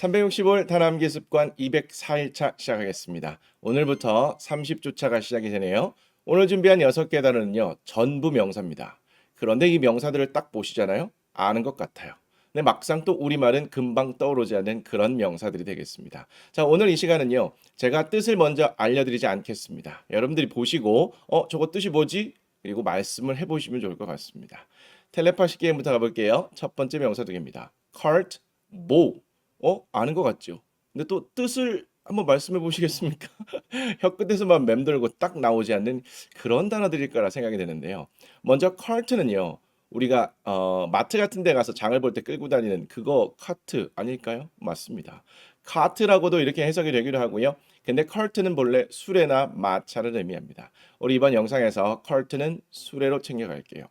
365일 단암기 습관 204일차 시작하겠습니다. 오늘부터 30주차가 시작이 되네요. 오늘 준비한 6개 단어는요. 전부 명사입니다. 그런데 이 명사들을 딱 보시잖아요. 아는 것 같아요. 근데 막상 또 우리말은 금방 떠오르지 않는 그런 명사들이 되겠습니다. 자, 오늘 이 시간은요. 제가 뜻을 먼저 알려드리지 않겠습니다. 여러분들이 보시고 어, 저거 뜻이 뭐지? 그리고 말씀을 해보시면 좋을 것 같습니다. 텔레파시 게임부터 가볼게요. 첫 번째 명사 두 개입니다. cart, 모. 어? 아는 것 같죠? 근데 또 뜻을 한번 말씀해 보시겠습니까? 혀 끝에서만 맴돌고 딱 나오지 않는 그런 단어들일 거라 생각이 되는데요. 먼저 cart는요. 우리가 어, 마트 같은 데 가서 장을 볼 때 끌고 다니는 그거 카트 아닐까요? 맞습니다. 카트라고도 이렇게 해석이 되기도 하고요. 근데 cart는 본래 수레나 마차를 의미합니다. 우리 이번 영상에서 cart는 수레로 챙겨갈게요.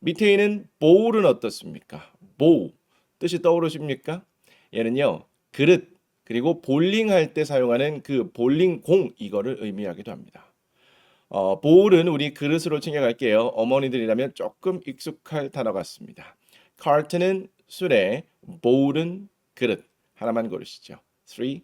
밑에 있는 bowl은 어떻습니까? bowl 뜻이 떠오르십니까? 얘는요 그릇 그리고 볼링 할 때 사용하는 그 볼링 공 이거를 의미하기도 합니다. 어, bowl은 우리 그릇으로 챙겨갈게요. 어머니들이라면 조금 익숙할 단어 같습니다. cart는 수레, bowl은 그릇 하나만 고르시죠. 3, 2,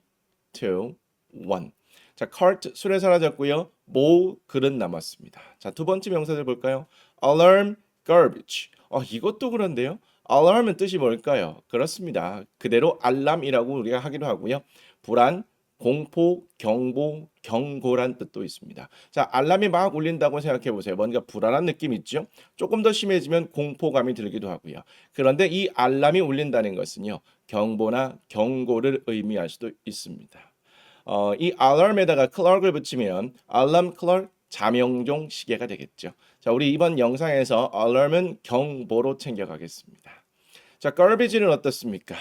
1. 자, cart 수레 사라졌고요. bowl 그릇 남았습니다. 자, 두 번째 명사들 볼까요? alarm, garbage. 어, 이것도 그런데요. Alarm은 뜻이 뭘까요? 그렇습니다. 그대로 알람이라고 우리가 하기도 하고요. 불안, 공포, 경보, 경고란 뜻도 있습니다. 자, 알람이 막 울린다고 생각해 보세요. 뭔가 불안한 느낌 있죠? 조금 더 심해지면 공포감이 들기도 하고요. 그런데 이 알람이 울린다는 것은요. 경보나 경고를 의미할 수도 있습니다. 어, 이 alarm에다가 clock을 붙이면 alarm clock 자명종 시계가 되겠죠. 자, 우리 이번 영상에서 alarm은 경보로 챙겨가겠습니다. 자, garbage는 어떻습니까?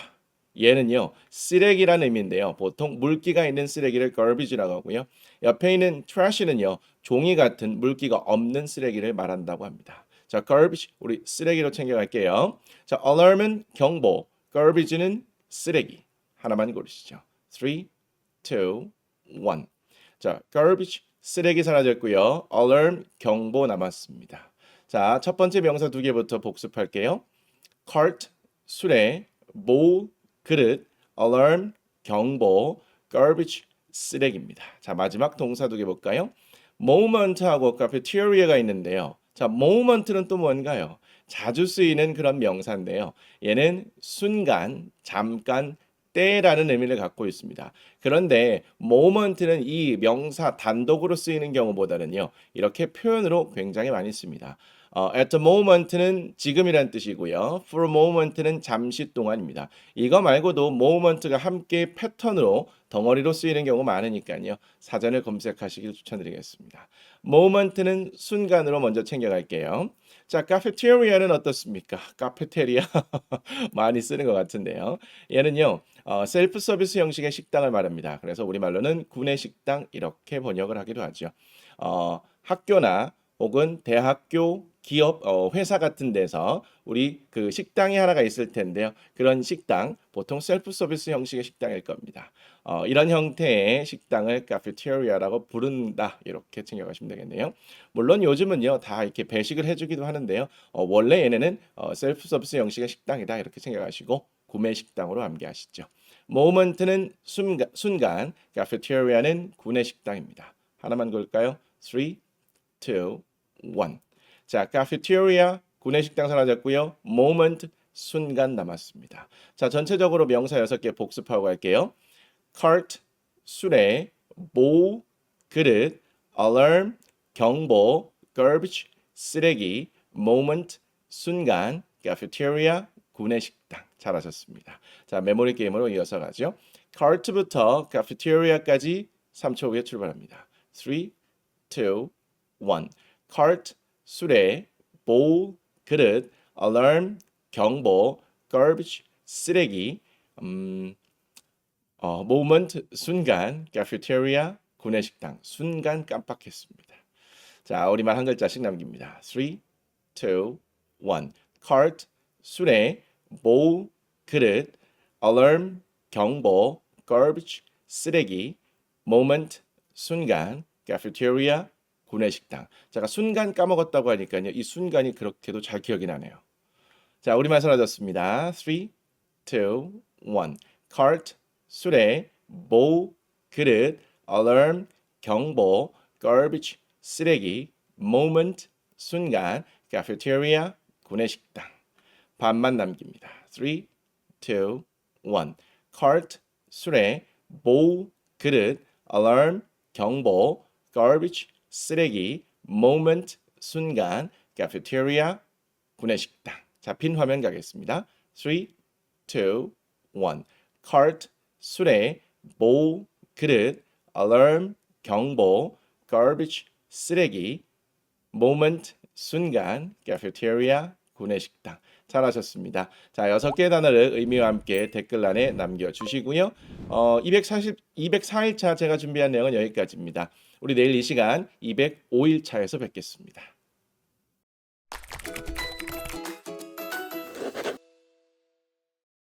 얘는요 쓰레기라는 의미인데요. 보통 물기가 있는 쓰레기를 garbage라고 하고요. 옆에 있는 trash는요 종이 같은 물기가 없는 쓰레기를 말한다고 합니다. 자, garbage 우리 쓰레기로 챙겨갈게요. 자, alarm은 경보, garbage는 쓰레기 하나만 고르시죠. 3, 2, 1. 자, garbage 쓰레기 사라졌고요. alarm 경보 남았습니다. 자, 첫 번째 명사 두 개부터 복습할게요. cart 수레, bowl 그릇, alarm 경보, garbage 쓰레기입니다. 자, 마지막 동사 두 개 볼까요? moment하고 cafeteria가 있는데요. 자, moment는 또 뭔가요? 자주 쓰이는 그런 명사인데요. 얘는 순간, 잠깐, 때라는 의미를 갖고 있습니다. 그런데 moment는 이 명사 단독으로 쓰이는 경우보다는요. 이렇게 표현으로 굉장히 많이 씁니다. 어, at the moment는 지금이란 뜻이고요. for a moment는 잠시 동안입니다. 이거 말고도 moment가 함께 패턴으로 덩어리로 쓰이는 경우 많으니까요. 사전을 검색하시길 추천드리겠습니다. moment는 순간으로 먼저 챙겨갈게요. 자, 카페테리아는 어떻습니까? 카페테리아 많이 쓰는 것 같은데요. 얘는요, 어, 셀프 서비스 형식의 식당을 말합니다. 그래서 우리말로는 구내 식당 이렇게 번역을 하기도 하죠. 어, 학교나 혹은 대학교, 기업, 어, 회사 같은 데서 우리 그 식당이 하나가 있을 텐데요. 그런 식당 보통 셀프 서비스 형식의 식당일 겁니다. 어, 이런 형태의 식당을 카페테리아라고 부른다 이렇게 챙겨가시면 되겠네요. 물론 요즘은요 다 이렇게 배식을 해주기도 하는데요. 어, 원래 얘네는 어, 셀프 서비스 형식의 식당이다 이렇게 생각하시고 구매 식당으로 암기하시죠. 모먼트는 순간, 순간 카페테리아는 구내 식당입니다. 하나만 볼까요? 3, 2, 1. 자, 카페테리아 구내 식당 사라졌고요. moment 순간 남았습니다. 자, 전체적으로 명사 6개 복습하고 갈게요. cart 수레, bowl 그릇, alarm 경보, garbage 쓰레기, moment 순간, cafeteria 구내 식당 잘하셨습니다. 자, 메모리 게임으로 이어서 가죠. cart부터 cafeteria까지 3초 후에 출발합니다. 3, 2, 1. Cart 수레, bowl 그릇, alarm 경보, garbage 쓰레기, 음, 어, moment 순간, cafeteria 구내식당 순간 깜빡했습니다. 자, 우리말 한 글자씩 남깁니다. 3, 2, 1. cart 수레, bowl 그릇, alarm 경보, garbage 쓰레기, moment 순간, cafeteria 구내식당. 제가 순간 까먹었다고 하니까요. 이 순간이 그렇게도 잘 기억이 나네요. 자, 우리말 사라졌습니다. 3, 2, 1. cart, 수레, 보, 그릇, alarm, 경보, garbage, 쓰레기, moment, 순간, cafeteria, 구내식당. 반만 남깁니다. 3, 2, 1. cart, 수레, bowl, 그릇, alarm, 경보, garbage, 쓰레기, moment, 순간, cafeteria, 구내식당. 자, 빈 화면 가겠습니다. 3, 2, 1. cart, 수레, bowl, 그릇, alarm, 경보, garbage, 쓰레기, moment, 순간, cafeteria, 구내식당. 잘하셨습니다. 자, 여섯 개의 단어를 의미와 함께 댓글란에 남겨주시고요. 어, 240, 204일차 제가 준비한 내용은 여기까지입니다. 우리 내일 이 시간 205일차에서 뵙겠습니다.